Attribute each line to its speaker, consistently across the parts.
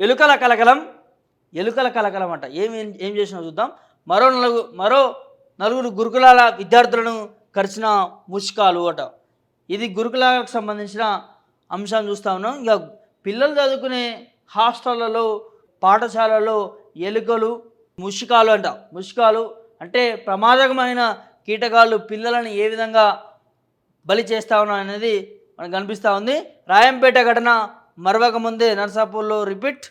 Speaker 1: ఎలుకల కలకలం ఎలుకల కలకలం అంట. ఏం ఏం చేసినా చూద్దాం. మరో నలుగు మరో నలుగురు గురుకులాల విద్యార్థులను కరిచిన ముష్కాలు అట. ఇది గురుకులాలకు సంబంధించిన అంశాన్ని చూస్తా ఉన్నాం. ఇక పిల్లలు చదువుకునే హాస్టళ్ళలో పాఠశాలలో ఎలుకలు ముష్కాలు అంట. ముష్కాలు అంటే ప్రమాదకమైన కీటకాలు పిల్లలను ఏ విధంగా బలి చేస్తా ఉన్నా అనేది మనకు కనిపిస్తూ ఉంది. రాయంపేట ఘటన మరవక ముందే నర్సాపూర్లో రిపీట్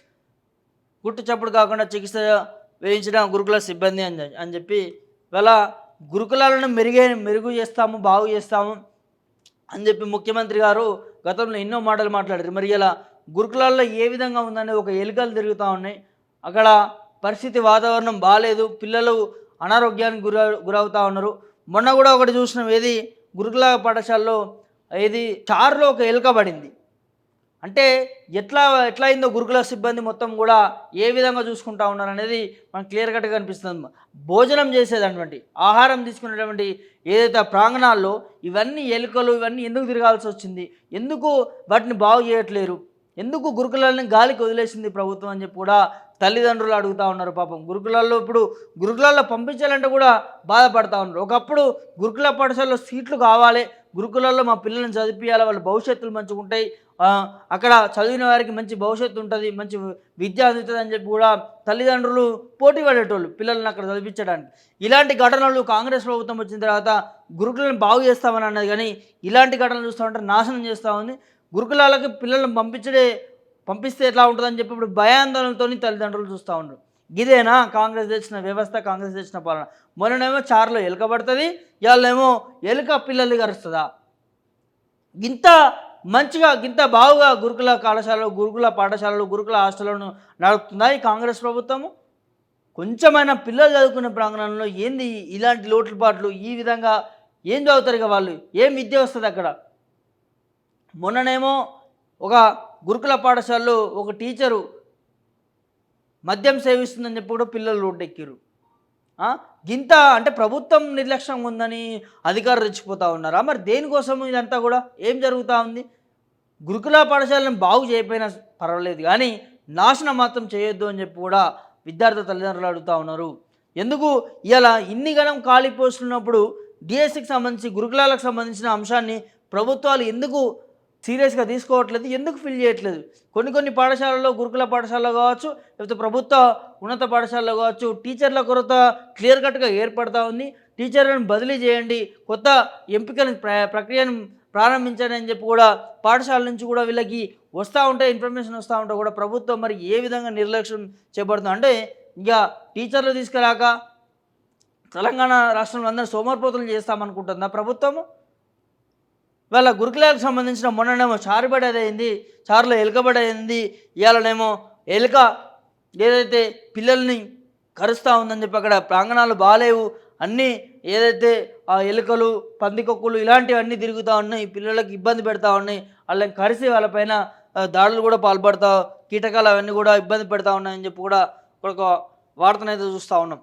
Speaker 1: గుట్టు చప్పుడు కాకుండా చికిత్స వేయించిన గురుకుల సిబ్బంది అని అని చెప్పి ఇవాళ గురుకులాలను మెరుగే మెరుగు చేస్తాము బాగు చేస్తాము అని చెప్పి ముఖ్యమంత్రి గారు గతంలో ఎన్నో మాటలు మాట్లాడారు. మరి ఇలా గురుకులాల్లో ఏ విధంగా ఉందనే ఒక ఎలుకలు తిరుగుతూ ఉన్నాయి. అక్కడ పరిస్థితి వాతావరణం బాగాలేదు పిల్లలు అనారోగ్యానికి గుర గురవుతూ ఉన్నారు. మొన్న కూడా ఒకటి చూసినాం ఏది గురుకుల పాఠశాలలో ఏది చారులో ఒక ఎలుక పడింది. అంటే ఎట్లా ఎట్లా అయిందో గురుకుల సిబ్బంది మొత్తం కూడా ఏ విధంగా చూసుకుంటా ఉన్నారు అనేది మనకు క్లియర్ కట్గా కనిపిస్తుంది. భోజనం చేసేటటువంటి ఆహారం తీసుకునేటువంటి ఏదైతే ప్రాంగణాల్లో ఇవన్నీ ఎలుకలు ఇవన్నీ ఎందుకు తిరగాల్సి వచ్చింది? ఎందుకు వాటిని బాగు చేయట్లేరు? ఎందుకు గురుకులాలని గాలికి వదిలేసింది ప్రభుత్వం అని చెప్పి కూడా తల్లిదండ్రులు అడుగుతూ ఉన్నారు పాపం. గురుకులాల్లో ఇప్పుడు గురుకులాల్లో పంపించాలంటే కూడా బాధపడతా ఉన్నారు. ఒకప్పుడు గురుకుల పాఠశాలలో సీట్లు కావాలి. గురుకులాల్లో మా పిల్లల్ని చదివించాలి వాళ్ళ భవిష్యత్తులు మంచిగా ఉంటాయి. అక్కడ చదివిన వారికి మంచి భవిష్యత్తు ఉంటుంది మంచి విద్య అందుతుంది అని చెప్పి కూడా తల్లిదండ్రులు పోటీ పడేటోళ్ళు పిల్లల్ని అక్కడ చదివించడానికి. ఇలాంటి ఘటనలు కాంగ్రెస్ ప్రభుత్వం వచ్చిన తర్వాత గురుకులను బాగు చేస్తామని అన్నది కానీ ఇలాంటి ఘటనలు చూస్తూ ఉంటే నాశనం చేస్తూ ఉంది. గురుకులాలకి పిల్లలను పంపించడే పంపిస్తే ఎట్లా ఉంటుందని చెప్పి ఇప్పుడు భయాందోళనతో తల్లిదండ్రులు చూస్తూ ఉండరు. ఇదేనా కాంగ్రెస్ తెచ్చిన వ్యవస్థ కాంగ్రెస్ తెచ్చిన పాలన? మొన్ననేమో చారులో ఎలుక పడుతుంది ఇవాళేమో ఎలుక పిల్లలు గరుస్తుందా ఇంత మంచిగా ఇంత బాగుగా గురుకుల కళాశాలలు గురుకుల పాఠశాలలు గురుకుల హాస్టళ్ళను నడుపుతుందా ఈ కాంగ్రెస్ ప్రభుత్వము? కొంచెమైనా పిల్లలు చదువుకునే ప్రాంగణంలో ఏంది ఇలాంటి లోటుపాట్లు? ఈ విధంగా ఏం చదువుతారు ఇక వాళ్ళు? ఏం విద్య వస్తుంది అక్కడ? మొన్ననేమో ఒక గురుకుల పాఠశాలలో ఒక టీచరు మద్యం సేవిస్తుందని చెప్పి కూడా పిల్లలు రోడ్డెక్కిరు గింత అంటే ప్రభుత్వం నిర్లక్ష్యంగా ఉందని అధికారులు రెచ్చిపోతూ ఉన్నారా? మరి దేనికోసం ఇదంతా కూడా? ఏం జరుగుతూ ఉంది? గురుకుల పాఠశాలను బాగు చేయకపోయినా పర్వాలేదు కానీ నాశనం మాత్రం చేయొద్దు అని చెప్పి కూడా విద్యార్థి తల్లిదండ్రులు అడుగుతూ ఉన్నారు. ఎందుకు? ఇలా ఇన్ని గణం ఖాళీ పోస్టులు ఉన్నప్పుడు డిఎస్సికి సంబంధించి గురుకులాలకు సంబంధించిన అంశాన్ని ప్రభుత్వాలు ఎందుకు సీరియస్గా తీసుకోవట్లేదు. ఎందుకు ఫిల్ చేయట్లేదు? కొన్ని కొన్ని పాఠశాలల్లో గురుకుల పాఠశాలలో కావచ్చు లేకపోతే ప్రభుత్వ ఉన్నత పాఠశాలలో కావచ్చు టీచర్ల కొరత క్లియర్ కట్గా ఏర్పడతా ఉంది. టీచర్లను బదిలీ చేయండి. కొత్త ఎంపికను ప్ర- ప్రక్రియను ప్రారంభించండి అని చెప్పి కూడా పాఠశాల నుంచి కూడా వీళ్ళకి వస్తూ ఉంటే ఇన్ఫర్మేషన్ వస్తూ ఉంటే కూడా ప్రభుత్వం మరి ఏ విధంగా నిర్లక్ష్యం చేపడుతుంది అంటే ఇక టీచర్లు తీసుకురాక తెలంగాణ రాష్ట్రంలో అందరూ సోమరిపోతులు చేస్తామనుకుంటుందా ప్రభుత్వము? వాళ్ళ గురుకులాలకు సంబంధించిన మొన్ననేమో చారుబడి అయింది చారులో ఎలుకబడి అయింది ఇవాళనేమో ఎలుక ఏదైతే పిల్లల్ని కరుస్తూ ఉందని చెప్పి అక్కడ ప్రాంగణాలు బాగాలేవు అన్నీ ఏదైతే ఆ ఎలుకలు పందికొక్కులు ఇలాంటివన్నీ తిరుగుతూ ఉన్నాయి పిల్లలకు ఇబ్బంది పెడతా ఉన్నాయి వాళ్ళని కరిసి వాళ్ళపైన దాడులు కూడా పాల్పడతా కీటకాలు అవన్నీ కూడా ఇబ్బంది పెడతా ఉన్నాయని చెప్పి కూడా ఒక వార్తనైతే చూస్తూ ఉన్నాం.